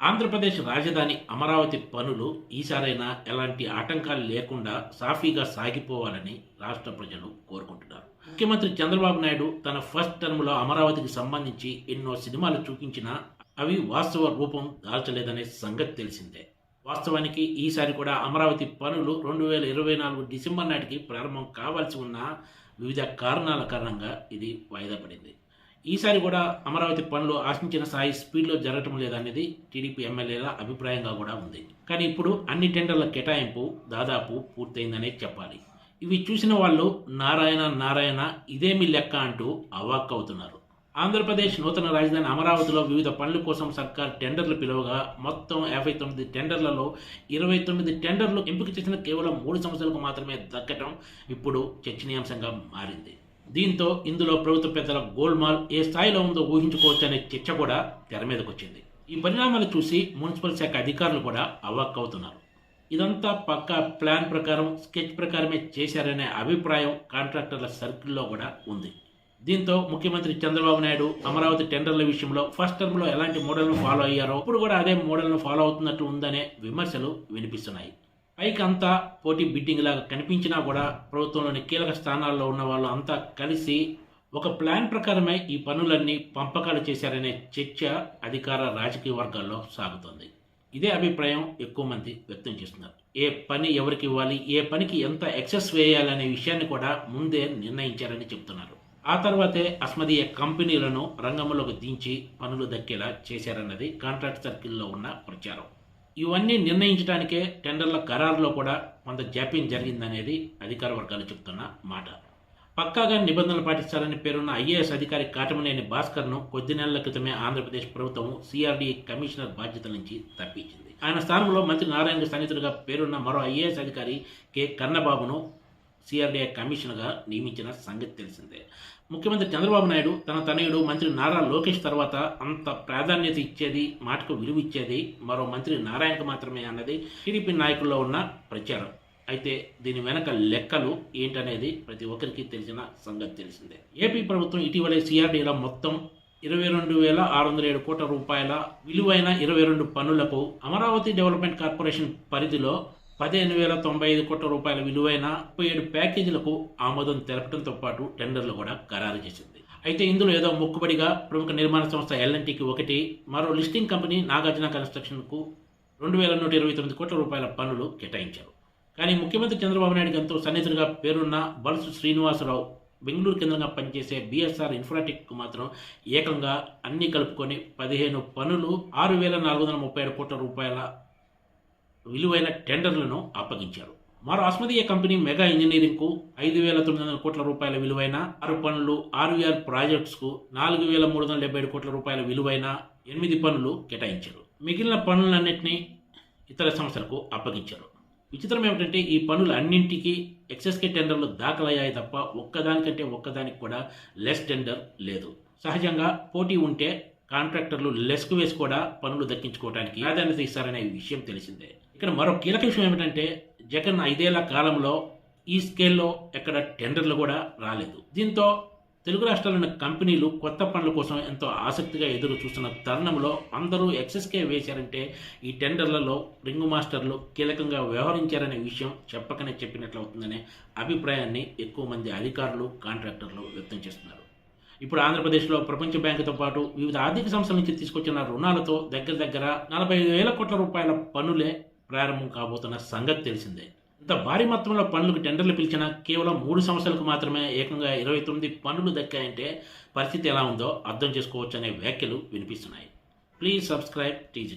ఆంధ్రప్రదేశ్ రాజధాని అమరావతి పనులు ఈసారైనా ఎలాంటి ఆటంకాలు లేకుండా సాఫీగా సాగిపోవాలని రాష్ట్ర ప్రజలు కోరుకుంటున్నారు. ముఖ్యమంత్రి చంద్రబాబు నాయుడు తన ఫస్ట్ టర్మ్లో అమరావతికి సంబంధించి ఎన్నో సినిమాలు చూపించినా అవి వాస్తవ రూపం దాల్చలేదనే సంగతి తెలిసిందే. వాస్తవానికి ఈసారి కూడా అమరావతి పనులు రెండు వేల ఇరవై నాలుగు డిసెంబర్ నాటికి ప్రారంభం కావాల్సి ఉన్న వివిధ కారణాల కారణంగా ఇది వాయిదా పడింది. ఈసారి కూడా అమరావతి పనులు ఆశించిన స్థాయి స్పీడ్లో జరగటం లేదనేది టీడీపీ ఎమ్మెల్యేల అభిప్రాయంగా కూడా ఉంది. కానీ ఇప్పుడు అన్ని టెండర్ల కేటాయింపు దాదాపు పూర్తయిందనే చెప్పాలి. ఇవి చూసిన వాళ్ళు నారాయణ నారాయణ ఇదేమి లెక్క అంటూ అవాక్కవుతున్నారు ఆంధ్రప్రదేశ్ నూతన రాజధాని అమరావతిలో వివిధ పనుల కోసం సర్కార్ టెండర్లు పిలువగా మొత్తం యాభై తొమ్మిది టెండర్లలో ఇరవై తొమ్మిది టెండర్లు ఎంపిక చేసిన కేవలం మూడు సంవత్సరాలకు మాత్రమే దక్కటం ఇప్పుడు చర్చనీయాంశంగా మారింది. దీంతో ఇందులో ప్రభుత్వ పెద్దల గోల్మాల్ ఏ స్థాయిలో ఉందో ఊహించుకోవచ్చనే చర్చ కూడా తెర మీదకొచ్చింది. ఈ పరిణామాలు చూసి మున్సిపల్ శాఖ అధికారులు కూడా అవాక్కవుతున్నారు. ఇదంతా పక్కా ప్లాన్ ప్రకారం స్కెచ్ ప్రకారమే చేశారనే అభిప్రాయం కాంట్రాక్టర్ల సర్కిల్లో కూడా ఉంది. దీంతో ముఖ్యమంత్రి చంద్రబాబు నాయుడు అమరావతి టెండర్ల విషయంలో ఫస్ట్ టర్మ్లో ఎలాంటి మోడల్ను ఫాలో అయ్యారో ఇప్పుడు కూడా అదే మోడల్ను ఫాలో అవుతున్నట్టు ఉందనే విమర్శలు వినిపిస్తున్నాయి. పైకి అంతా పోటీ బిడ్డింగ్ లాగా కనిపించినా కూడా ప్రభుత్వంలోని కీలక స్థానాల్లో ఉన్న వాళ్ళు అంతా కలిసి ఒక ప్లాన్ ప్రకారమే ఈ పనులన్నీ పంపకాలు చేశారనే చర్చ అధికార రాజకీయ వర్గాల్లో సాగుతోంది. ఇదే అభిప్రాయం ఎక్కువ మంది వ్యక్తం చేస్తున్నారు. ఏ పని ఎవరికి ఇవ్వాలి ఏ పనికి ఎంత ఎక్సెస్ వేయాలనే విషయాన్ని కూడా ముందే నిర్ణయించారని చెప్తున్నారు. ఆ తర్వాతే అస్మదీయ కంపెనీలను రంగంలోకి దించి పనులు దక్కేలా చేశారన్నది కాంట్రాక్ట్ సర్కిల్లో ఉన్న ప్రచారం. ఇవన్నీ నిర్ణయించడానికే టెండర్ల ఖరారులో కూడా కొంత జాప్యం జరిగిందనేది అధికార వర్గాలు చెబుతున్న మాట. పక్కాగా నిబంధనలు పాటిస్తారని పేరున్న ఐఏఎస్ అధికారి కాటమనేని భాస్కర్ను కొద్ది నెలల క్రితమే ఆంధ్రప్రదేశ్ ప్రభుత్వం సిఆర్డీ కమిషనర్ బాధ్యతల నుంచి తప్పించింది. ఆయన స్థానంలో మంత్రి నారాయణ సన్నిహితుడిగా పేరున్న మరో ఐఏఎస్ అధికారి కె. కన్నబాబును సిఆర్డీఏ కమిషనర్గా నియమించిన సంగతి తెలిసిందే. ముఖ్యమంత్రి చంద్రబాబు నాయుడు తన తనయుడు మంత్రి నారా లోకేష్ తర్వాత అంత ప్రాధాన్యత ఇచ్చేది మాటకు విలువ ఇచ్చేది మరో మంత్రి నారాయణకు మాత్రమే అన్నది టీడీపీ నాయకుల్లో ఉన్న ప్రచారం. అయితే దీని వెనక లెక్కలు ఏంటనేది ప్రతి ఒక్కరికి తెలిసిన సంగతి తెలిసిందే. ఏపీ ప్రభుత్వం ఇటీవలే సిఆర్డీలో మొత్తం ఇరవై రెండు వేల ఆరు వందల ఏడు కోట్ల రూపాయల విలువైన ఇరవై రెండు పనులకు అమరావతి డెవలప్మెంట్ కార్పొరేషన్ పరిధిలో పదిహేను వేల తొంభై ఐదు కోట్ల రూపాయల విలువైన ముప్పై ఏడు ప్యాకేజీలకు ఆమోదం తెలపడంతో పాటు టెండర్లు కూడా ఖరారు చేసింది. అయితే ఇందులో ఏదో మొక్కుబడిగా ప్రముఖ నిర్మాణ సంస్థ ఎల్ఎన్టీకి ఒకటి మరో లిస్టింగ్ కంపెనీ నాగార్జున కన్స్ట్రక్షన్కు రెండు వేల నూట ఇరవై తొమ్మిది కోట్ల రూపాయల పనులు కేటాయించారు. కానీ ముఖ్యమంత్రి చంద్రబాబు నాయుడు ఎంతో సన్నిహితుడిగా పేరున్న బల్సు శ్రీనివాసరావు బెంగళూరు కేంద్రంగా పనిచేసే బీఎస్ఆర్ ఇన్ఫ్రాటెక్ మాత్రం ఏకంగా అన్ని కలుపుకొని పదిహేను పనులు ఆరు వేల నాలుగు వందల ముప్పై ఏడు కోట్ల రూపాయల విలువైన టెండర్లను అప్పగించారు. మరో అస్మదీయ కంపెనీ మెగా ఇంజనీరింగ్కు ఐదు వేల తొమ్మిది వందల కోట్ల రూపాయల విలువైన ఆరు పనులు ఆర్వీఆర్ ప్రాజెక్ట్స్కు నాలుగు వేల మూడు వందల డెబ్బై ఏడు కోట్ల రూపాయల విలువైన ఎనిమిది పనులు కేటాయించారు. మిగిలిన పనులన్నింటినీ ఇతర సంస్థలకు అప్పగించారు. విచిత్రం ఏమిటంటే ఈ పనులు అన్నింటికి ఎక్సెస్కే టెండర్లు దాఖలయ్యాయి తప్ప ఒక్కదానికంటే ఒక్కదానికి కూడా లెస్ టెండర్ లేదు. సహజంగా పోటీ ఉంటే కాంట్రాక్టర్లు లెస్కు వేసి కూడా పనులు దక్కించుకోవడానికి ప్రాధాన్యత ఇస్తారనే విషయం తెలిసిందే. ఇక్కడ మరో కీలక విషయం ఏమిటంటే జగన్ ఐదేళ్ళ కాలంలో ఈ స్కేల్లో ఎక్కడ టెండర్లు కూడా రాలేదు. దీంతో తెలుగు రాష్ట్రాల్లోని కంపెనీలు కొత్త పనుల కోసం ఎంతో ఆసక్తిగా ఎదురు చూస్తున్న తరుణంలో అందరూ ఎక్సెస్కే వేశారంటే ఈ టెండర్లలో రింగు మాస్టర్లు కీలకంగా వ్యవహరించారనే విషయం చెప్పకనే చెప్పినట్లు అవుతుందనే అభిప్రాయాన్ని ఎక్కువ మంది అధికారులు కాంట్రాక్టర్లు వ్యక్తం చేస్తున్నారు. ఇప్పుడు ఆంధ్రప్రదేశ్లో ప్రపంచ బ్యాంకుతో పాటు వివిధ ఆర్థిక సంస్థల నుంచి తీసుకొచ్చిన రుణాలతో దగ్గర దగ్గర నలభై ఐదు వేల కోట్ల రూపాయల పనులే ప్రారంభం కాబోతున్న సంగతి తెలిసిందే. ఇంత భారీ మొత్తంలో పనులకు టెండర్లు పిలిచినా కేవలం మూడు సంవత్సరాలకు మాత్రమే ఏకంగా ఇరవై తొమ్మిది పనులు దక్కాయంటే పరిస్థితి ఎలా ఉందో అర్థం చేసుకోవచ్చు అనే వ్యాఖ్యలు వినిపిస్తున్నాయి. Please subscribe TG